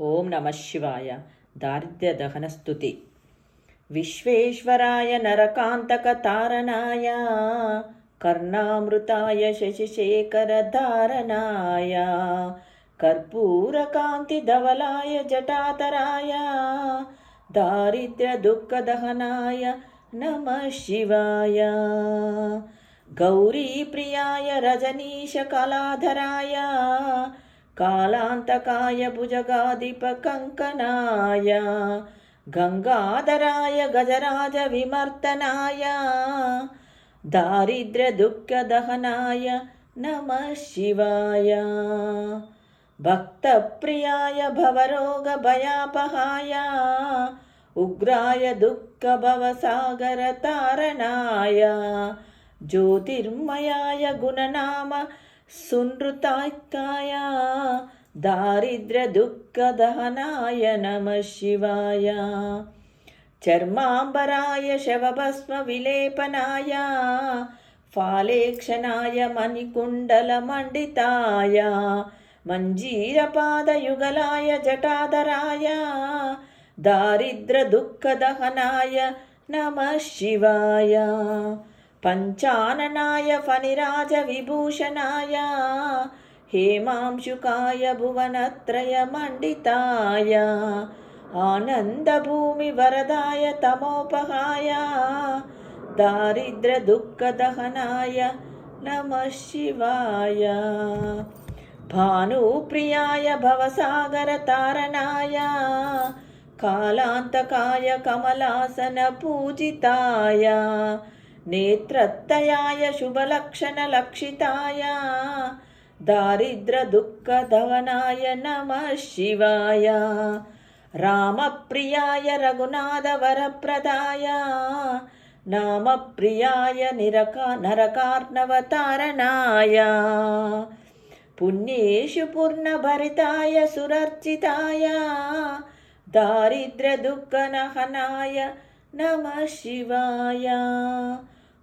ఓం నమ శివాయ. దారిద్ర్య దహనస్తుతి విశ్వేశ్వరాయ నరకాంతక తారణాయ కర్ణామృతాయ శశిశేఖర ధారణాయ కర్పూరకాంతి ధవలాయ జటాతరాయ. దారిద్ర్య దుఃఖ దహనాయ నమ శివాయ. గౌరీ ప్రియాయ రజనీశ కళాధరాయ కాలాంతకాయ భుజగాధిప కంకణాయ గంగాధరాయ గజరాజ విమర్తనాయ దారిద్ర్య దుఃఖ దహనాయ నమ శివాయ. భక్తప్రియాయ భవరోగ భయాపహాయ ఉగ్రాయ దుఃఖ భవసాగర తారణాయ జ్యోతిర్మయాయ గుణనామ సునృతాయ దారిద్ర్య దుఃఖ దహనాయ నమ శివాయ. చర్మాంబరాయ శవభస్మ విలేపనాయ ఫాలేక్షణాయ మణికుండల మండితాయ మంజీరపాదయుగలాయ జటాధరాయ దారిద్ర దుఃఖ దహనాయ నమ శివాయ పంచాననాయ ఫణిరాజ విభూషణాయ హేమాంశుకాయ భువనత్రయ మండితాయ ఆనందభూమి వరదాయ తమోపహాయ దారిద్ర దుఃఖ దహనాయ నమ శివాయ. భానుప్రియాయ భవసాగర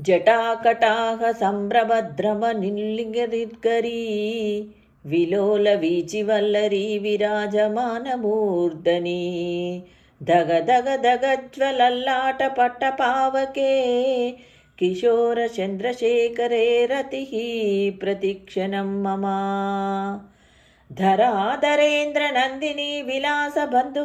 జటాకటాహ సంభ్రభద్రమ నిల్లిగరిద్గరీ విలోల వీచివల్లరీ విరాజమానమూర్ధని. దగ దగ దగజ్వలల్లాట పట్ట పావకే కిశోర చంద్రశేఖరే రతి ప్రతిక్షణం మమ. ధరాధరేంద్ర నందిని విలాస బంధు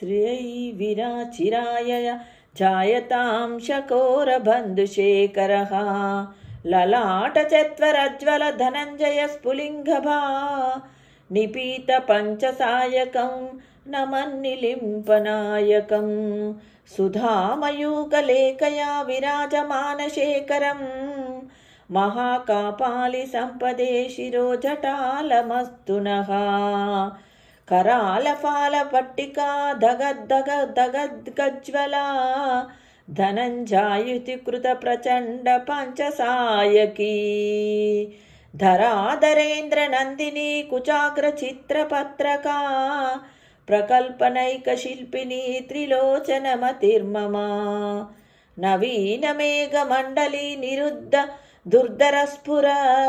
ప్రలిప్త దిగ్వధూముకే మధాంత సింధురస్ఫురత్వ గుత్తరీయ వేదురే మనో వినోదమద్భుతం విజాక్ష భూతభర్తరీ సహస్రలోచన ప్రభృత్య శేషలేఖశేఖర ప్రసూన ధూళిధోరణీ విదూసరాంగ్రిపీఠభు భుజంగరాజమాలయా నిబద్ధ భాటతటాక శ్రియై విరాచిరాయ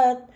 జాయతాం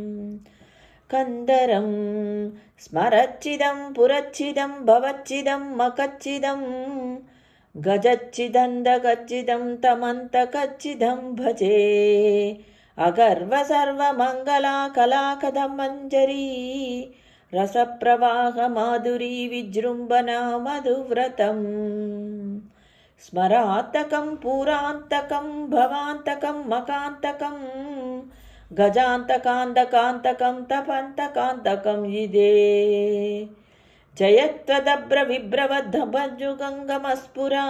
కందరం. స్మరచ్చిదం పురచ్చిదం భవచ్చిదం మకచ్చిదం. గజచ్చిదందగచ్చిదం తమంతకచ్చిదం భజే. అగర్వసర్వమంగళాకళాకథమంజరీ రసప్రవాహమాధురీ విజృంభణ మధువ్రతం. స్మరాంతకం పూరాంతకం భవాంతకం మకాంతకం. గజాంతకాంతకాంతకం తపంతకాంతకం ఇదే. జయత్వదబ్రవిభ్రవద్ధభజ్జుగంగమస్ఫురా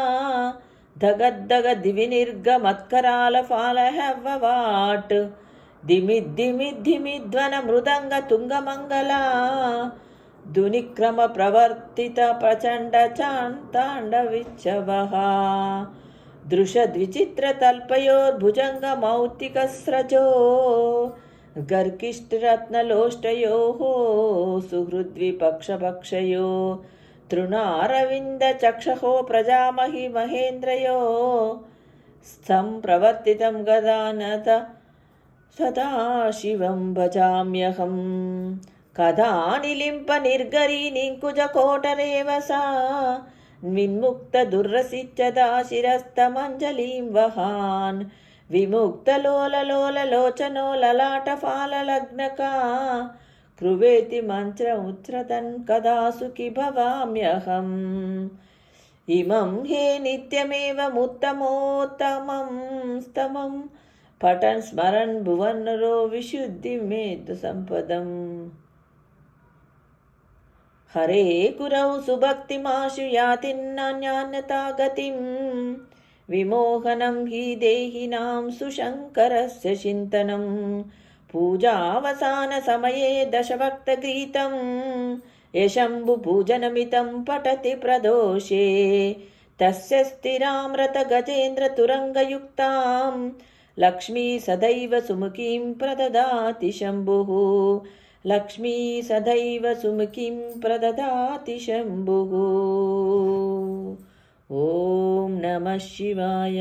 ధగద్దగ దివి నిర్గమత్కరాల ఫాలహవ్వవాట్ దిమిద్దిమిద్దిమిధ్వన మృదంగ తుంగమంగళ దునిక్రమ ప్రవర్తిత ప్రచండ చాంతాండవిచ్చవ दृशद्विचित्रतल्पयोर्भुजङ्गमौक्तिकस्रजो गर्किष्ठरत्नलोष्टयोः सुहृद्विपक्षपक्षयो तृणारविन्दचक्षहो प्रजामहि महेन्द्रयो सम्प्रवर्तितं गदानत सदाशिवं भजाम्यहं कदा निलिम्पनिर्गरीनिकुजकोटरेव सा విన్ముక్తదుర్రసిచ్చదా శిరస్తమంజలిం వహాన్. విముక్తలోలలోలలోచనో లలాటఫాలలగ్నకా కృవేతి మంత్ర ఉత్రతన్ కదా సుఖి భవామ్యహం. ఇమం హే నిత్యమేవముత్తమోత్తమం స్తమం పఠన్ స్మరన్ భువన్నరో విశుద్ధి మేధు సంపదం. हरे गुरौ सुभक्तिमाशु यातिन्नान्यता गतिं विमोहनं हि देहिनां सुशङ्करस्य चिन्तनं पूजावसानसमये दशभक्तगीतं यशम्भुपूजनमितं पठति प्रदोषे। तस्य स्थिरामृतगजेन्द्रतुरङ्गयुक्तां लक्ष्मी सदैव सुमुखीं प्रददाति शम्भुः लक्ष्मी सदैव सुमुखीं प्रददाति शम्भुः। ॐ नमः शिवाय